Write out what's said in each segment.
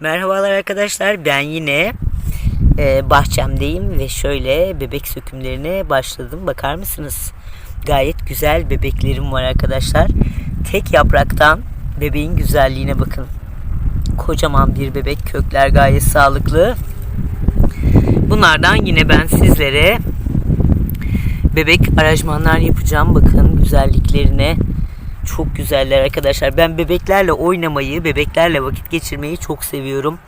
Merhabalar arkadaşlar ben yine e, bahçemdeyim ve şöyle bebek sökümlerine başladım. Bakar mısınız? Gayet güzel bebeklerim var arkadaşlar. Tek yapraktan bebeğin güzelliğine bakın. Kocaman bir bebek kökler gayet sağlıklı. Bunlardan yine ben sizlere bebek aranjmanlar yapacağım. Bakın güzelliklerine. Çok güzeller arkadaşlar. Ben bebeklerle oynamayı, bebeklerle vakit geçirmeyi çok seviyorum.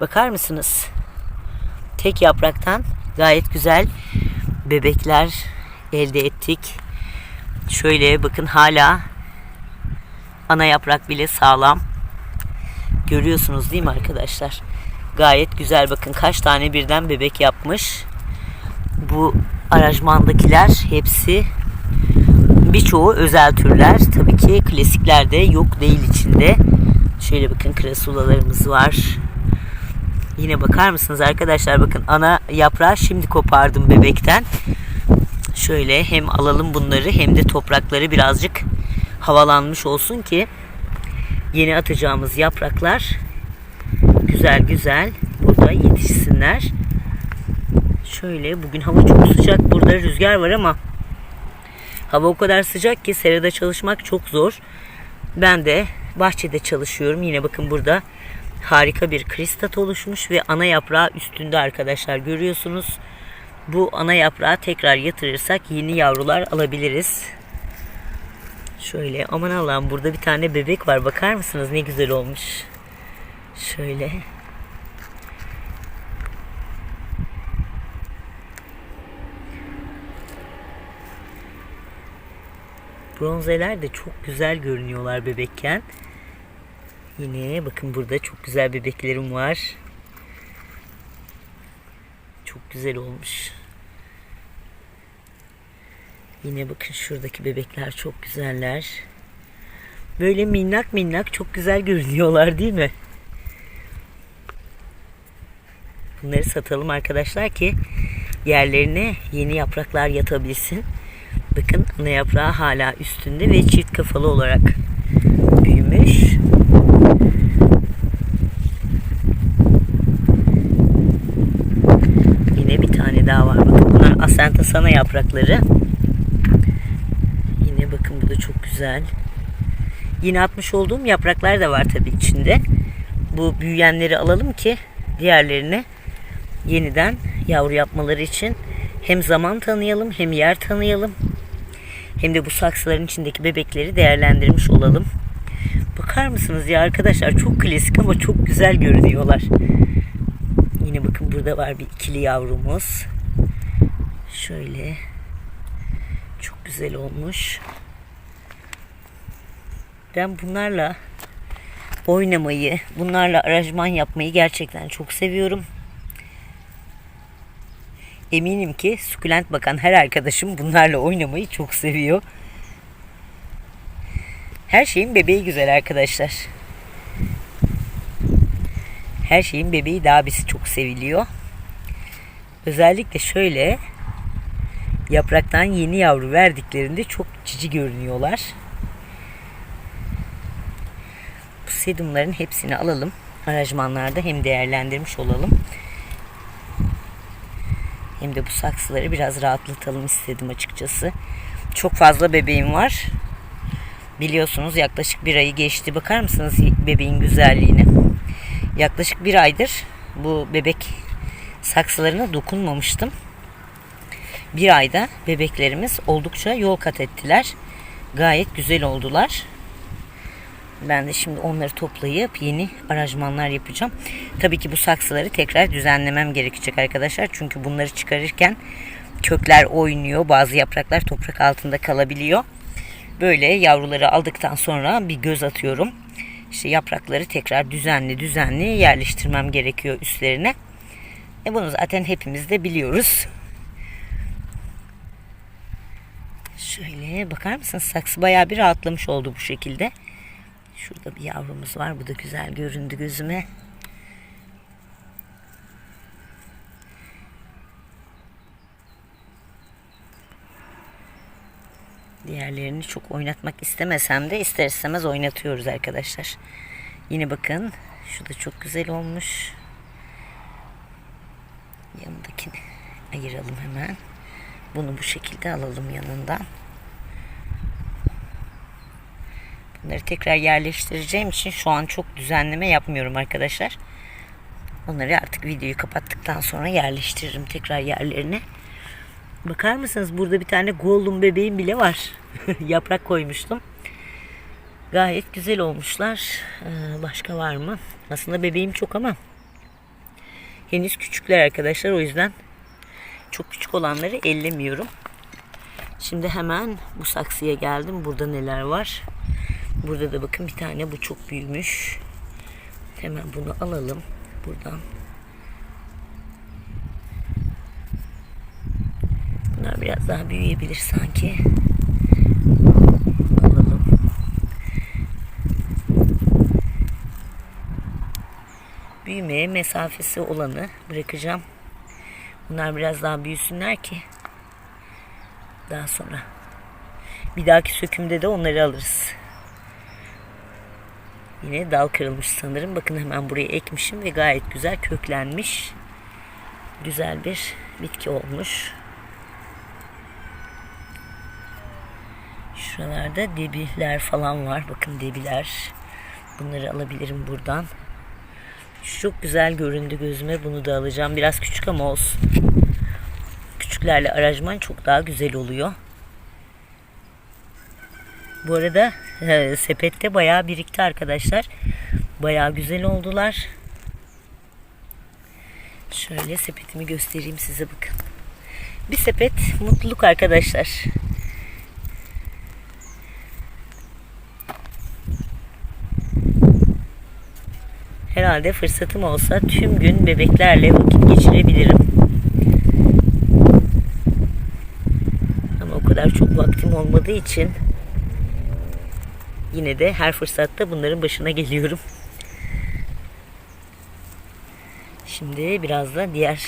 Bakar mısınız? Tek yapraktan gayet güzel bebekler elde ettik. Şöyle bakın hala ana yaprak bile sağlam. Görüyorsunuz değil mi arkadaşlar? Gayet güzel bakın kaç tane birden bebek yapmış. Bu aranjmandakiler hepsi birçoğu özel türler. Tabii ki klasiklerde yok değil içinde. Şöyle bakın krasulalarımız var. Yine bakar mısınız arkadaşlar bakın ana yaprağı şimdi kopardım bebekten. Şöyle hem alalım bunları hem de toprakları birazcık havalanmış olsun ki yeni atacağımız yapraklar güzel güzel burada yetişsinler. Şöyle bugün hava çok sıcak burada rüzgar var ama hava o kadar sıcak ki serada çalışmak çok zor. Ben de bahçede çalışıyorum. Yine bakın burada harika bir kristat oluşmuş ve ana yaprağı üstünde arkadaşlar görüyorsunuz. Bu ana yaprağı tekrar yatırırsak yeni yavrular alabiliriz. Şöyle aman Allah'ım burada bir tane bebek var bakar mısınız ne güzel olmuş. Şöyle. Bronzeler de çok güzel görünüyorlar bebekken. Yine bakın burada çok güzel bebeklerim var. Çok güzel olmuş. Yine bakın şuradaki bebekler çok güzeller. Böyle minnak minnak çok güzel görünüyorlar değil mi? Bunları satalım arkadaşlar ki yerlerine yeni yapraklar yatabilsin. Bakın ana yaprağı hala üstünde ve çift kafalı olarak büyümüş. Yine bir tane daha var. Bakın bunlar asenta sana yaprakları. Yine bakın bu da çok güzel. Yine atmış olduğum yapraklar da var tabii içinde. Bu büyüyenleri alalım ki diğerlerine yeniden yavru yapmaları için hem zaman tanıyalım hem yer tanıyalım. Hem de bu saksıların içindeki bebekleri değerlendirmiş olalım. Bakar mısınız ya arkadaşlar çok klasik ama çok güzel görünüyorlar. Yine bakın burada var bir ikili yavrumuz. Şöyle. Çok güzel olmuş. Ben bunlarla oynamayı, bunlarla aranjman yapmayı gerçekten çok seviyorum. Eminim ki sukulent bakan her arkadaşım bunlarla oynamayı çok seviyor. Her şeyin bebeği güzel arkadaşlar. Her şeyin bebeği daha birisi çok seviliyor. Özellikle şöyle yapraktan yeni yavru verdiklerinde çok cici görünüyorlar. Bu sedumların hepsini alalım. Aranjmanlarda hem değerlendirmiş olalım. Hem de bu saksıları biraz rahatlatalım istedim açıkçası. Çok fazla bebeğim var. Biliyorsunuz yaklaşık bir ayı geçti. Bakar mısınız bebeğin güzelliğine? Yaklaşık bir aydır bu bebek saksılarına dokunmamıştım. Bir ayda bebeklerimiz oldukça yol kat ettiler. Gayet güzel oldular. Ben de şimdi onları toplayıp yeni aranjmanlar yapacağım. Tabii ki bu saksıları tekrar düzenlemem gerekecek arkadaşlar. Çünkü bunları çıkarırken kökler oynuyor. Bazı yapraklar toprak altında kalabiliyor. Böyle yavruları aldıktan sonra bir göz atıyorum. İşte yaprakları tekrar düzenli düzenli yerleştirmem gerekiyor üstlerine. E bunu zaten hepimiz de biliyoruz. Şöyle bakar mısınız? Saksı bayağı bir rahatlamış oldu bu şekilde. Şurada bir yavrumuz var. Bu da güzel göründü gözüme. Diğerlerini çok oynatmak istemesem de ister istemez oynatıyoruz arkadaşlar. Yine bakın Şu da çok güzel olmuş. Yanındakini ayıralım hemen. Bunu bu şekilde alalım yanından. Bunları tekrar yerleştireceğim için şu an çok düzenleme yapmıyorum arkadaşlar. Onları artık videoyu kapattıktan sonra yerleştiririm tekrar yerlerine. Bakar mısınız burada bir tane golden bebeğim bile var. Yaprak koymuştum. Gayet güzel olmuşlar. Ee, başka var mı? Aslında bebeğim çok ama henüz küçükler arkadaşlar. O yüzden çok küçük olanları ellemiyorum. Şimdi hemen bu saksıya geldim. Burada neler var? Burada da bakın bir tane bu çok büyümüş. Hemen bunu alalım buradan. Bunlar biraz daha büyüyebilir sanki. Alalım. Büyümeye mesafesi olanı bırakacağım. Bunlar biraz daha büyüsünler ki daha sonra bir dahaki sökümde de onları alırız. Yine dal kırılmış sanırım. Bakın hemen buraya ekmişim ve gayet güzel köklenmiş. Güzel bir bitki olmuş. Şuralarda debiler falan var. Bakın debiler. Bunları alabilirim buradan. Çok güzel göründü gözüme. Bunu da alacağım. Biraz küçük ama olsun. Küçüklerle aranjman çok daha güzel oluyor. Bu arada e, sepette bayağı birikti arkadaşlar. Bayağı güzel oldular. Şöyle sepetimi göstereyim size bakın. Bir sepet mutluluk arkadaşlar. Herhalde fırsatım olsa tüm gün bebeklerle vakit geçirebilirim. Ama o kadar çok vaktim olmadığı için yine de her fırsatta bunların başına geliyorum. Şimdi biraz da diğer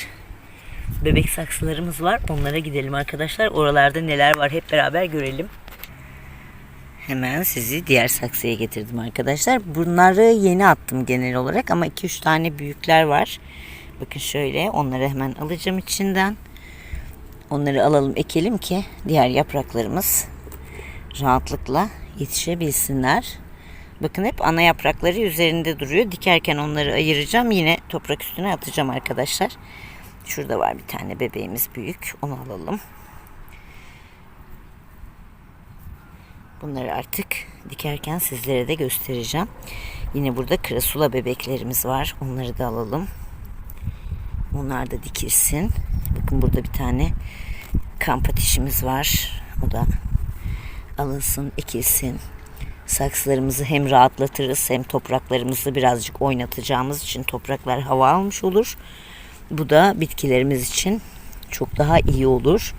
bebek saksılarımız var. Onlara gidelim arkadaşlar. Oralarda neler var hep beraber görelim. Hemen sizi diğer saksıya getirdim arkadaşlar. Bunları yeni attım genel olarak ama 2-3 tane büyükler var. Bakın şöyle onları hemen alacağım içinden. Onları alalım ekelim ki diğer yapraklarımız rahatlıkla yetişebilsinler. Bakın hep ana yaprakları üzerinde duruyor. Dikerken onları ayıracağım. Yine toprak üstüne atacağım arkadaşlar. Şurada var bir tane bebeğimiz büyük. Onu alalım. Bunları artık dikerken sizlere de göstereceğim. Yine burada krasula bebeklerimiz var. Onları da alalım. Onlar da dikilsin. Bakın burada bir tane kamp ateşimiz var. O da alınsın, ekilsin. Saksılarımızı hem rahatlatırız hem topraklarımızı birazcık oynatacağımız için topraklar hava almış olur. Bu da bitkilerimiz için çok daha iyi olur.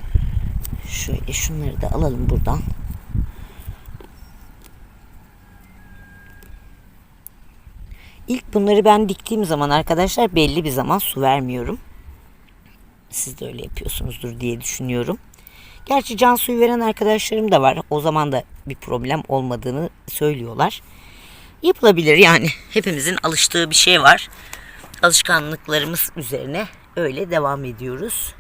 Şöyle şunları da alalım buradan. İlk bunları ben diktiğim zaman arkadaşlar belli bir zaman su vermiyorum. Siz de öyle yapıyorsunuzdur diye düşünüyorum. Gerçi can suyu veren arkadaşlarım da var. O zaman da bir problem olmadığını söylüyorlar. Yapılabilir yani. Hepimizin alıştığı bir şey var. Alışkanlıklarımız üzerine öyle devam ediyoruz.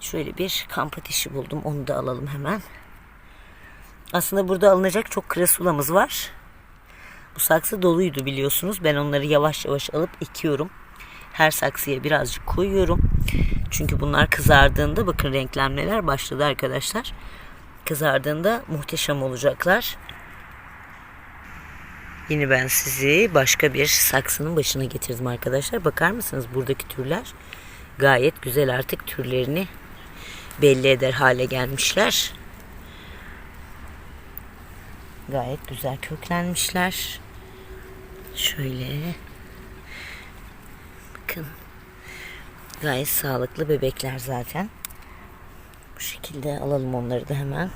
Şöyle bir kamp ateşi buldum. Onu da alalım hemen. Aslında burada alınacak çok krasulamız var. Bu saksı doluydu biliyorsunuz. Ben onları yavaş yavaş alıp ekiyorum. Her saksıya birazcık koyuyorum. Çünkü bunlar kızardığında bakın renklenmeler başladı arkadaşlar. Kızardığında muhteşem olacaklar. Yine ben sizi başka bir saksının başına getirdim arkadaşlar. Bakar mısınız buradaki türler gayet güzel artık türlerini belli eder hale gelmişler. Gayet güzel köklenmişler. Şöyle. Bakın. Gayet sağlıklı bebekler zaten. Bu şekilde alalım onları da hemen.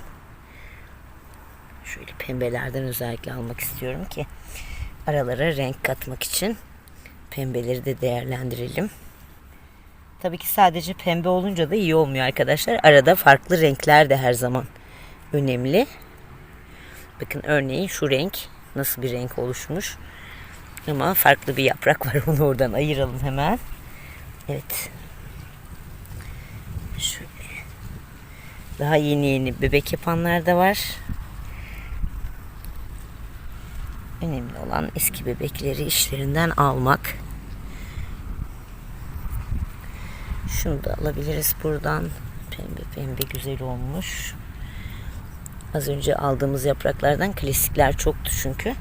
Şöyle pembelerden özellikle almak istiyorum ki aralara renk katmak için pembeleri de değerlendirelim. Tabii ki sadece pembe olunca da iyi olmuyor arkadaşlar. Arada farklı renkler de her zaman önemli. Bakın örneğin şu renk nasıl bir renk oluşmuş. Ama farklı bir yaprak var. Onu oradan ayıralım hemen. Evet. Şöyle. Daha yeni yeni bebek yapanlar da var. Önemli olan eski bebekleri işlerinden almak. Şunu da alabiliriz buradan. Pembe pembe güzel olmuş. Az önce aldığımız yapraklardan klasikler çoktu çünkü.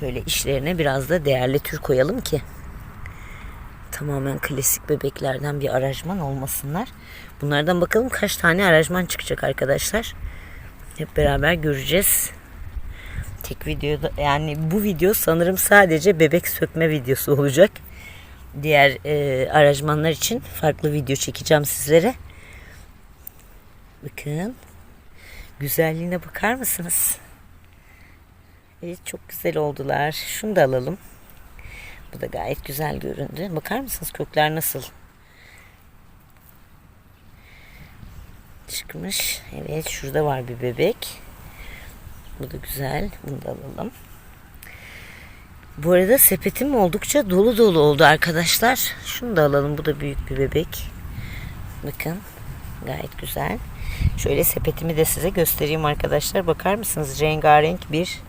Şöyle işlerine biraz da değerli tür koyalım ki tamamen klasik bebeklerden bir aranjman olmasınlar. Bunlardan bakalım kaç tane aranjman çıkacak arkadaşlar. Hep beraber göreceğiz. Tek videoda yani bu video sanırım sadece bebek sökme videosu olacak. Diğer e, aranjmanlar için farklı video çekeceğim sizlere. Bakın. Güzelliğine bakar mısınız? Evet çok güzel oldular. Şunu da alalım. Bu da gayet güzel göründü. Bakar mısınız kökler nasıl? Çıkmış. Evet şurada var bir bebek. Bu da güzel. Bunu da alalım. Bu arada sepetim oldukça dolu dolu oldu arkadaşlar. Şunu da alalım. Bu da büyük bir bebek. Bakın. Gayet güzel. Şöyle sepetimi de size göstereyim arkadaşlar. Bakar mısınız? Rengarenk bir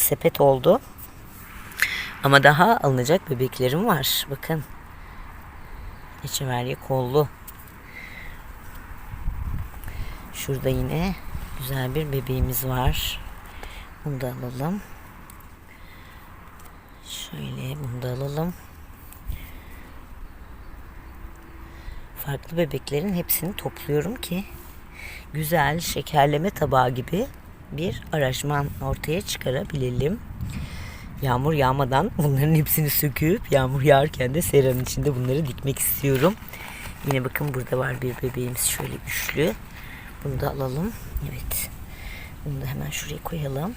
sepet oldu. Ama daha alınacak bebeklerim var. Bakın. Echeverye kollu. Şurada yine güzel bir bebeğimiz var. Bunu da alalım. Şöyle bunu da alalım. Farklı bebeklerin hepsini topluyorum ki güzel şekerleme tabağı gibi bir aranjman ortaya çıkarabilelim. Yağmur yağmadan bunların hepsini söküp yağmur yağarken de seranın içinde bunları dikmek istiyorum. Yine bakın burada var bir bebeğimiz şöyle üçlü. Bunu da alalım. Evet. Bunu da hemen şuraya koyalım.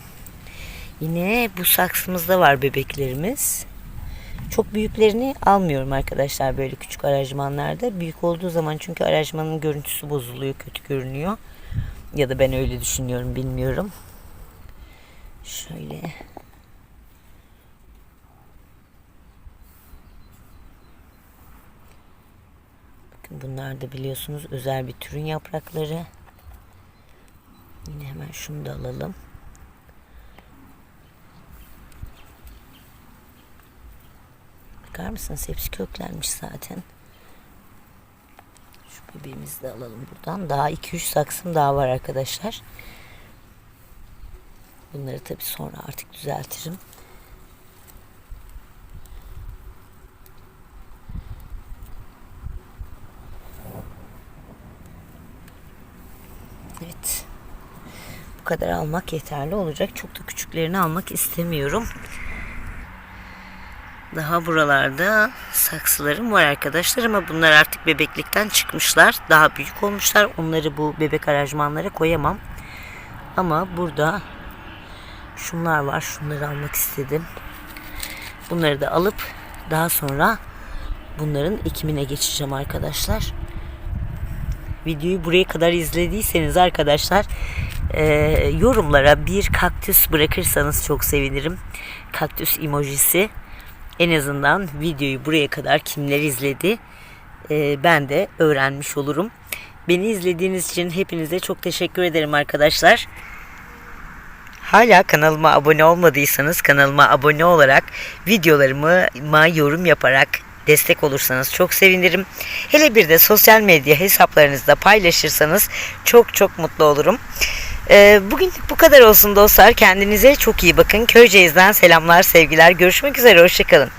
Yine bu saksımızda var bebeklerimiz. Çok büyüklerini almıyorum arkadaşlar böyle küçük aranjmanlarda. Büyük olduğu zaman çünkü aranjmanın görüntüsü bozuluyor, kötü görünüyor. Ya da ben öyle düşünüyorum bilmiyorum. Şöyle Bakın bunlar da biliyorsunuz özel bir türün yaprakları. Yine hemen şunu da alalım. Bakar mısınız? Hepsi köklenmiş zaten. Bebeğimizi de alalım buradan. Daha 2-3 saksım daha var arkadaşlar. Bunları tabii sonra artık düzeltirim. Evet. Bu kadar almak yeterli olacak. Çok da küçüklerini almak istemiyorum. Daha buralarda saksılarım var arkadaşlar ama bunlar artık bebeklikten çıkmışlar. Daha büyük olmuşlar. Onları bu bebek aranjmanlara koyamam. Ama burada şunlar var. Şunları almak istedim. Bunları da alıp daha sonra bunların ekimine geçeceğim arkadaşlar. Videoyu buraya kadar izlediyseniz arkadaşlar e, yorumlara bir kaktüs bırakırsanız çok sevinirim. Kaktüs emojisi. En azından videoyu buraya kadar kimler izledi e, ben de öğrenmiş olurum. Beni izlediğiniz için hepinize çok teşekkür ederim arkadaşlar. Hala kanalıma abone olmadıysanız kanalıma abone olarak videolarıma yorum yaparak destek olursanız çok sevinirim. Hele bir de sosyal medya hesaplarınızda paylaşırsanız çok çok mutlu olurum. Ee, bugün bu kadar olsun dostlar. Kendinize çok iyi bakın. Köyceğiz'den selamlar, sevgiler. Görüşmek üzere. Hoşçakalın.